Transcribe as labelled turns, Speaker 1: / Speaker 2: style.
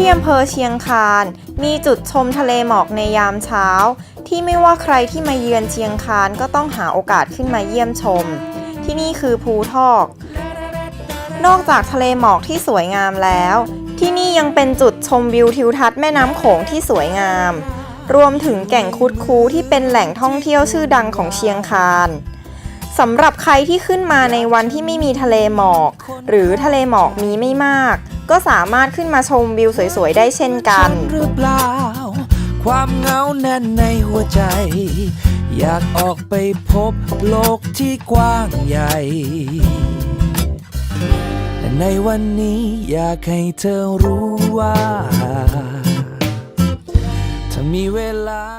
Speaker 1: ที่อำเภอเชียงคาน มีจุดชมทะเลหมอกในยามเช้า ที่ไม่ว่าใครที่มาเยือนเชียงคานก็ต้องหาโอกาสขึ้นมาเยี่ยมชม ที่นี่คือภูทอก นอกจากทะเลหมอกที่สวยงามแล้ว ที่นี่ยังเป็นจุดชมวิวทิวทัศน์แม่น้ำโขงที่สวยงาม รวมถึงแก่งคุดคูที่เป็นแหล่งท่องเที่ยวชื่อดังของเชียงคาน สำหรับใครที่ขึ้นมาในวันที่ไม่มีทะเลหมอก หรือทะเลหมอกมีไม่มาก ก็สามารถขึ้นมาชมวิวสวยๆ ได้เช่นกัน
Speaker 2: หรือเปล่า ความเงาแน่นในหัวใจ อยากออกไปพบโลกที่กว้างใหญ่แต่ในวันนี้อยากให้เธอรู้ว่า ถ้ามีเวลา